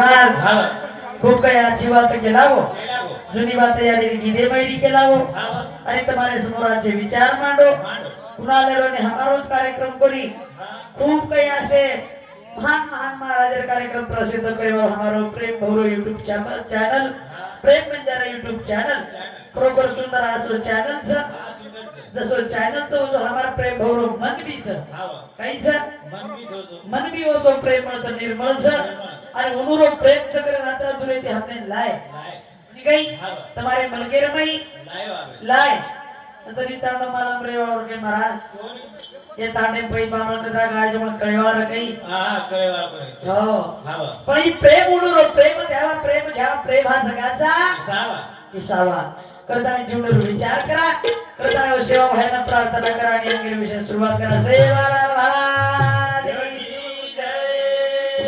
हा. खूप काही अच्छी बात केला गो जुनी बात यादी गीधे मैरी हो हा आणि तुम्हारे समोर आजचे विचार मांडो. मांडो. कुणाले हमारोच कार्यक्रम करी हा. खूप काही असे महान महान महाराजर कार्यक्रम प्रसिद्ध करेवर हमारो प्रेम भौरो YouTube channel channel Prem Banjara YouTube channel खरोखर सुंदर असो चॅनल जसं चॅनल तो जो हमारा प्रेम भौरो मन काही सर मन भी हो तो प्रेम तर निर्मळ सर आणि उनुरो प्रेम चक्र राता दुरे ते हमने लाय लाय नी काही તમારે મલકેર મઈ लाय आवे લાય તરી તાંડો મારા રેવાળ કે મહારાજ कोण એ તાંડે પઈ બામણ કદરા ગાય જમણ કળેવાળ કઈ हा कळेवा करे हो हा पण ही प्रेम उडूरो प्रेम द्यावा प्रेम घ्यावा प्रेम हा जगाचा सावा विसावा करताना जीवनावर विचार करा करताना सेवा भायना प्रार्थना करा आणि अंगीर विषय सुरुवात करा सेवालाल महाराज की की जय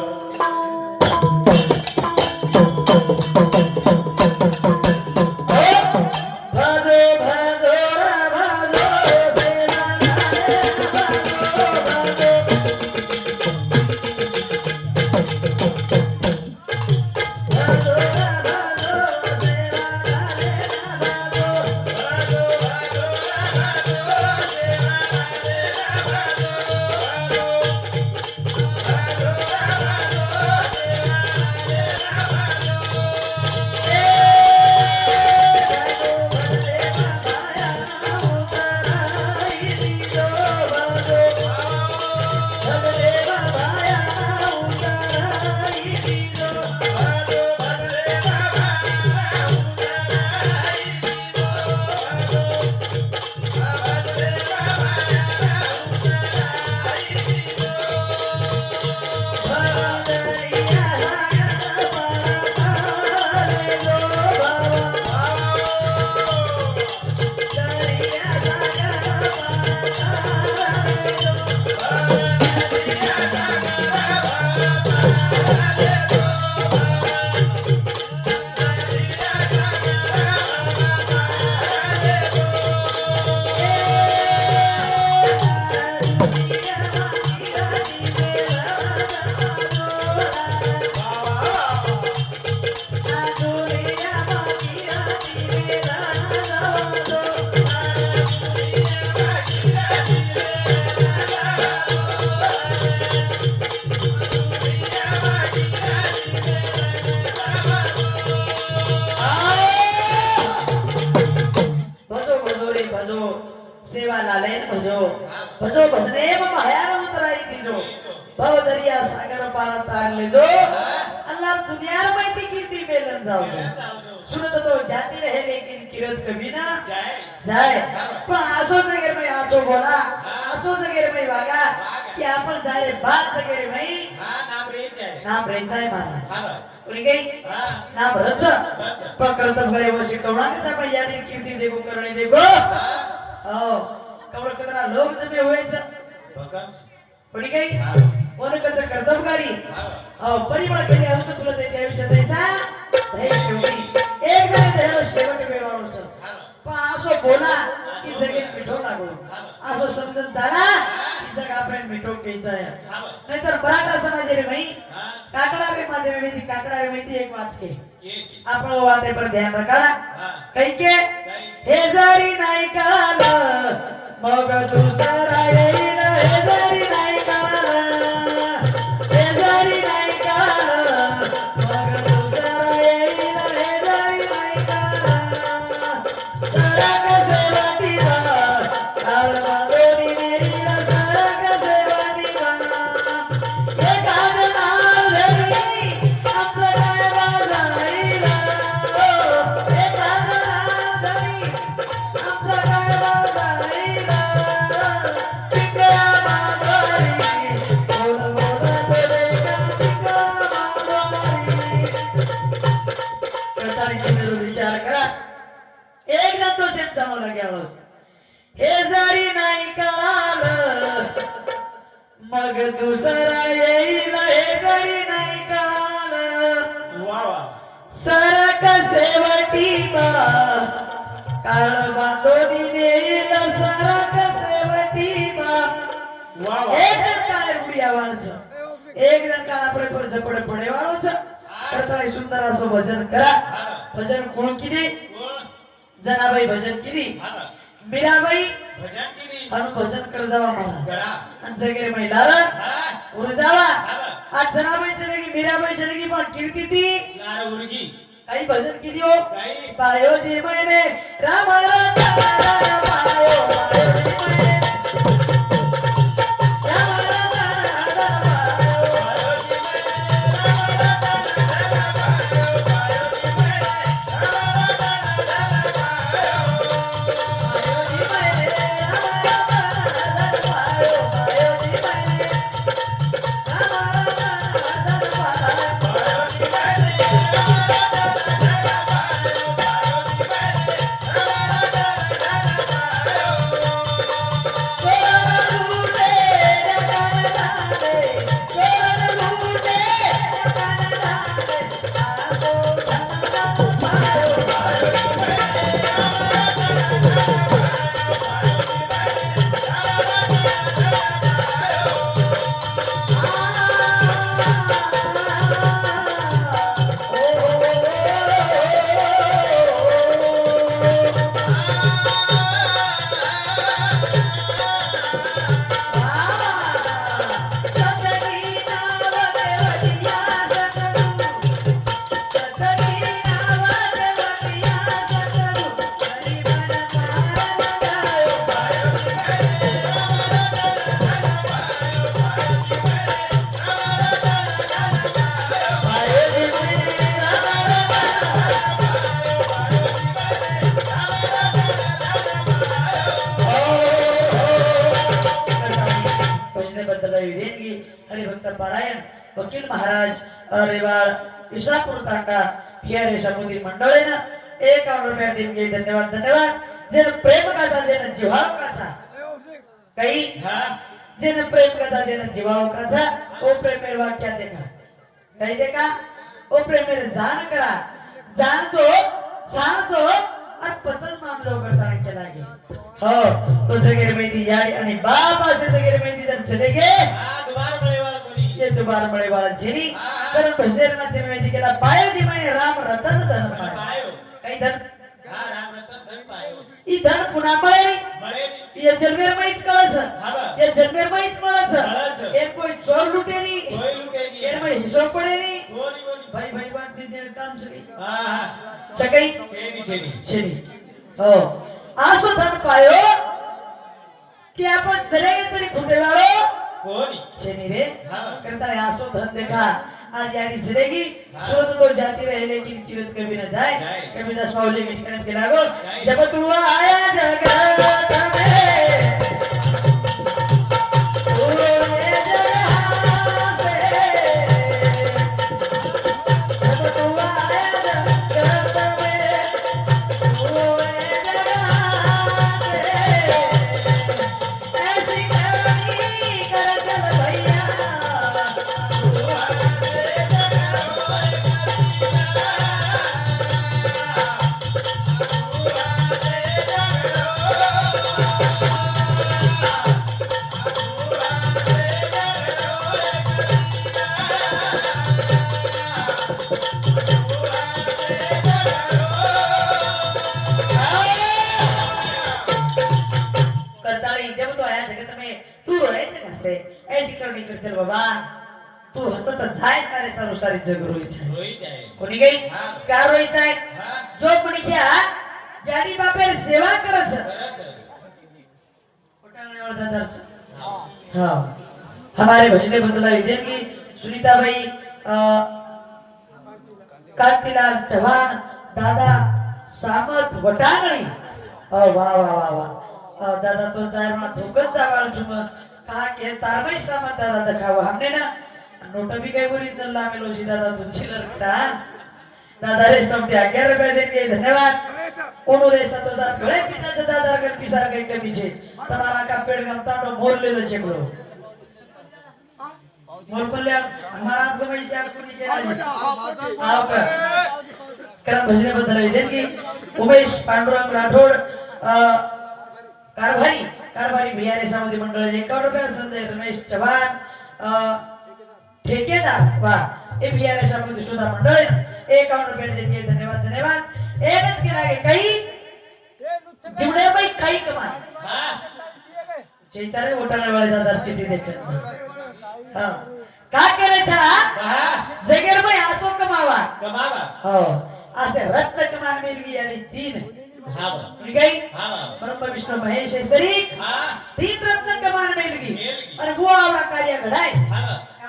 भजो भजो भजने मम हयार उतराई दीजो भव दरिया सागर पार तार ले दो अल्लाह दुनिया रे माहिती कीर्ती बेलन जाऊ सुरत तो जाती रहे लेकिन किरत कभी ना जाय पण असो जगेर मै आतो बोला असो जगेर मै वागा की आपण जारे बात जगेर मै नाम रेचाय मारा कोणी काही ना भरच पण करतब गरे वर्षी कवणा त्याचा पण कीर्ती देखो करणे देखो हो कवळ कदरा लोक जमे व्हायचं कोणी काही कोण कच कर्तबकारी हो. परिमळ केले हर्ष तुला त्याच्या आयुष्यात ऐसा हे शेवटी. एक शेवट वेवाळूच पण असो बोला की जगेत मिठो लागो. असो समजून झाला की जग आपण मिठो घ्यायचा नाहीतर मराठा समाज रे माई काकडा रे माझे माहिती काकडा रे माहिती एक वाक्य आपण वाटे पर ध्यान रखाडा काही के हे जरी नाही कळालं मग दुसरा येईल गेला हे जरी नाही कळालं मग दुसरा येईल हे घरी नाही कळालं. वा वा. सरक सेवटी बा काळ बांधोनी नेईल सरक सेवटी बा वा वा. एक काळे रुडिया वाळच एक जण काळा पडे पडे करताना सुंदर असो भजन करा. भजन कोण किती? जनाबाई भजन ना. मीराबाई भजन किती हनु भजन कर जावा मला. आणि जगेर हा. उर जावा. आज जनाबाई चले की मीराबाई चले की पण कीर्ती ती. लार उर्गी. काही भजन किती हो. काही. पायो जी मैंने. राम राम. बद्दल देणगी हरिभक्त पारायण वकील महाराज रेवाळ विसापूर तांडा ही रेषामोदी मंडळीनं एकावन्न रुपया देणगी धन्यवाद धन्यवाद. जे प्रेम कथा जे जिव्हाळा कथा काही? हा? जे प्रेम कथा जे जिव्हाळा कथा ओ प्रेमेर वाक्या देखा. काही देखा? ओ प्रेमेर जाण करा. जाणतो सांगतो आणि पचन मामलो करताना केला गे हो तो जगेर मेहंदी याडी आणि बाप असे जर चले गे दुबार बळेवाल कोणी? ये दुबार मळे वाला झिनी तर भजनेरमध्ये मेहंदी केला पायो जी मैंने राम रतन धन पाय. काही धन? हा राम रतन धन पायो. ई धन पुन्हा मळे ये जन्मेर माहीत कळच हा ये जन्मेर माहीत. मळच एक कोई चोर लुटेनी कोई में पडेनी भाई भाई काम सगळी. हा हा. सगळी? छेनी छेनी छेनी हो. असं धन पायो. की आपण जरे तरी खुटे वाळो कोणी? रे. हा. करता है आसो धन देखा आज यानी जिलेगी सूरत तो जाती रहे लेकिन चिरत कभी न जाए। कभी दस माउली के ठिकाने के लागो। जब तू आया जगत में तू हसत जाय तारे सारू सारी जग रोई छाय रोहीच आहे. कोणी गई? हा. का रोई जाय हा. जो कोणी क्या जाडी बापेर सेवा करत आहे. हाँ. हमारे भजने बदला विजय की सुनीताबाई अ, कांतीलाल चव्हाण दादा सामत वटांगणी वा वा वा वा. दादा तो मला धोकत छुम का के तारमय सामत दादा दखाव. हमने ना नोटा भी काय बोली तर लागेल होती दादा तू चिलर दादा रे समते अग्यार रुपये देते धन्यवाद. कोनो रे सतो दात? बड़े पिसा तो दादा कर पिसार कहीं के पीछे तमारा का पेड़ गंता तो मोर ले लो चेक चेकलो मोर को ले हमारा आपको मैं शेयर कुनी के? आप करम भजने बदल रहे देन की उमेश पांडुरंग राठोड कारभारी कारभारी भैया रे रेशामध्ये मंडळ एकावन्न रुपये संदेश रमेश चव्हाण ठेकेदार. वा. हे बिहारेशामध्ये सुद्धा मंडळ. एकावन्न रुपये देते धन्यवाद धन्यवाद. एकच केला गे काही? जिवडे बाई काही कमान हा शेचारे घोटाळे वाले दादा चिठी देतात. हा. का हा? जगेर बाई असो कमावा. कमावा. हो. असे रत्न कमान मिळगी आणि तीन ब्रह्म विष्णू महेश सरी तीन रत्न कमान मिळगी. आणि बुवा आवडा कार्य घडाय.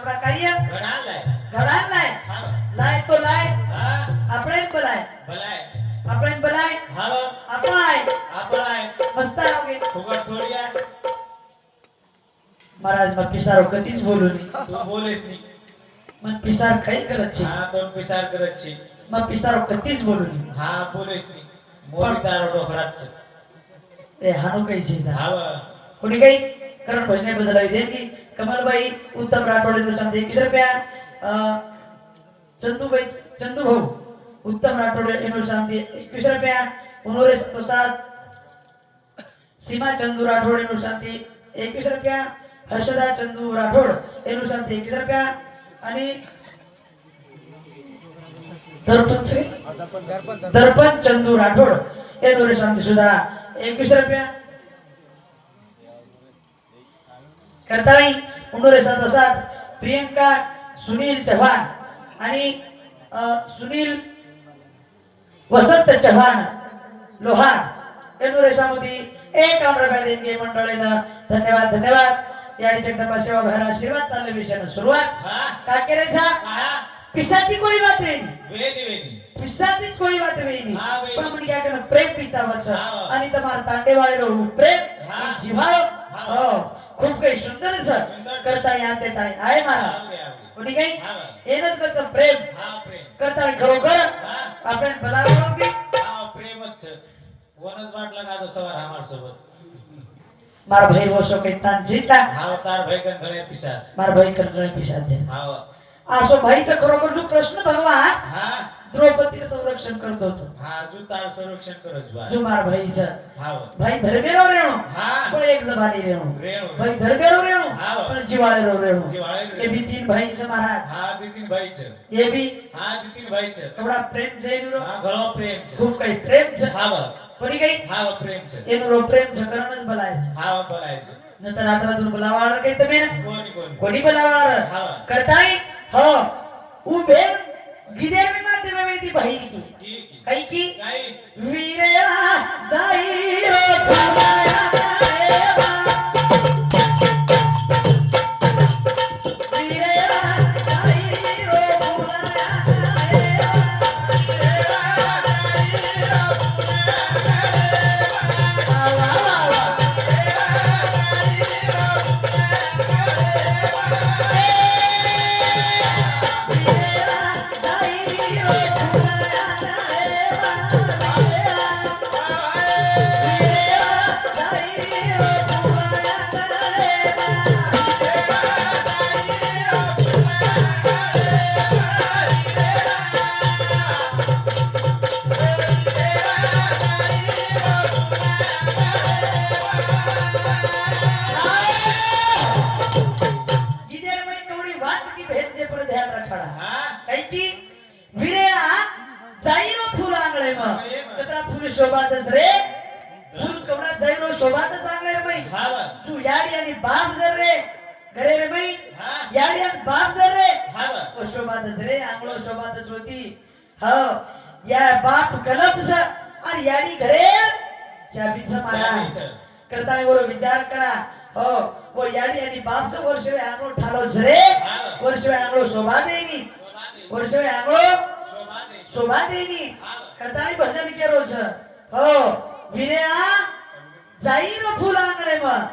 हा बा एवढा कार्य घडालाय. घडाल हा. बा लाय तो लाय. हा. आपण बलाय भलाय आपण बलाय हा. बा आपण आहे आपण आहे मस्त आहे फुकट थोडी आहे महाराज मग पिसारो कधीच बोलू नये. तू बोलेस नी मग पिसार काही करत छे हा दोन पिसार करत छी मग पिसारो कधीच बोलू नये. हा बोलेस नी मोठी तारो डोखराच कारण हानू काही छे भजने बदलावी दे की कमलबाई उत्तम राठोडे सांगते एकवीस रुपया? चंदूबाई चंदू भाऊ उत्तम राठोडे एनो सांगते एकवीस रुपया. उनोरे प्रसाद सीमा चंदू राठोड एनो सांगते एकवीस रुपया. हर्षदा चंदू राठोड एनो सांगते एकवीस रुपया. आणि दर्पण से दर्पण चंदू राठोड एनो सांगते सुद्धा एकवीस रुपया. करताळी उंडोरे सात प्रियंका सुनील चव्हाण आणि सुनील वसंत चव्हाण लोहार या रेषामध्ये एक रुपया देणगी मंडळीनं. धन्यवाद धन्यवाद. या जगदंबा सेवा भैरा आशीर्वाद चालू विषयानं सुरुवात का केल्याचा पिसाची कोई बात पिसाचीच कोई बात. पण म्हणजे काय करणं प्रेम पिचावचं. हा. आणि तुम्हाला तांडेवाळे रहू. प्रेम हा. जिव्हाळ. हा. खूप काही सुंदर सर सुंदर. करताळी आणते टाळी आहे महाराज. आवडे आवडे कोणी काही? हा. येणच करतं प्रेम. हा करताळी खरोखर. आपण हा प्रेमच कोणच वाटलं का तो सवार हमार सोबत मार भाई जीता हा तार भाई मार भाई हा. असो भाईचं खरोखर जो कृष्ण भगवान हा. द्रौपदीचं संरक्षण करत होतो हा जू तार संरक्षण करत बा जो मार भाईचं. हा. भाई धर्मेरो रेणू. हा. पण एक जबानी रेणू. रेणू. भाई धर्मेरो रेणू. हा. पण जिवाळे रो रेणू. जिव्हाळे रेणू. हे बी तीन भाईचं महाराज. हा भाईच. हे हा भाईच. एवढा प्रेम रो हा प्रेमच खूप काही प्रेम हा बा कोणी काही हा बा प्रेमच एनु प्रेम करणच बोलायचं. हा नंतर रात्रातून बोलावार काही मेन कोणी कोणी. कोणी बोलावार हा. करताय? हो. उभे. गिदेर मी माध्यम ती बहीण की ठीक आहे. काही की काही वीरेला जाई होती. हो या बाप कलम आणि यानी घरेल शाबीच मारा करताना बरोबर विचार करा. हो वो यानी आणि बापच वर्ष आंगो ठालो झरे वर्ष आंगो शोभा देगी वर्ष आंगो शोभा देनी करताना भजन के रोज. हो विरेळा जाईन फुल आंगळे मग.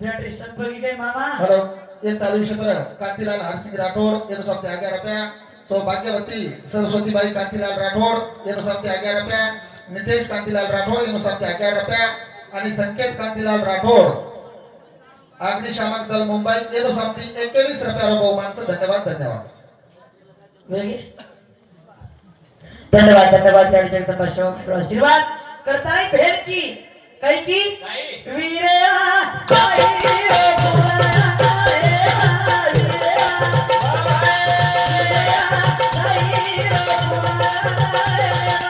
भेटरी संपगी काय मामा? हॅलो ये चालू शंभर कांतीलाल हरसिंग राठोड यांचा त्यागा रुपया. सौभाग्यवती सरस्वतीबाई कांतीलाल राठोड सप्ते अग्यार रुपया. नितेश कांतीलाल राठोड सप्ते अग्यार रुपया. आणि संकेत कांतीलाल राठोड. अग्निशामक दल मुंबई समथी एकवीस रुपयावर बहुमानचं धन्यवाद धन्यवाद. धन्यवाद धन्यवाद त्या जगदंबा आशीर्वाद करताना भेट की? काही. की काही वीरे Thank you.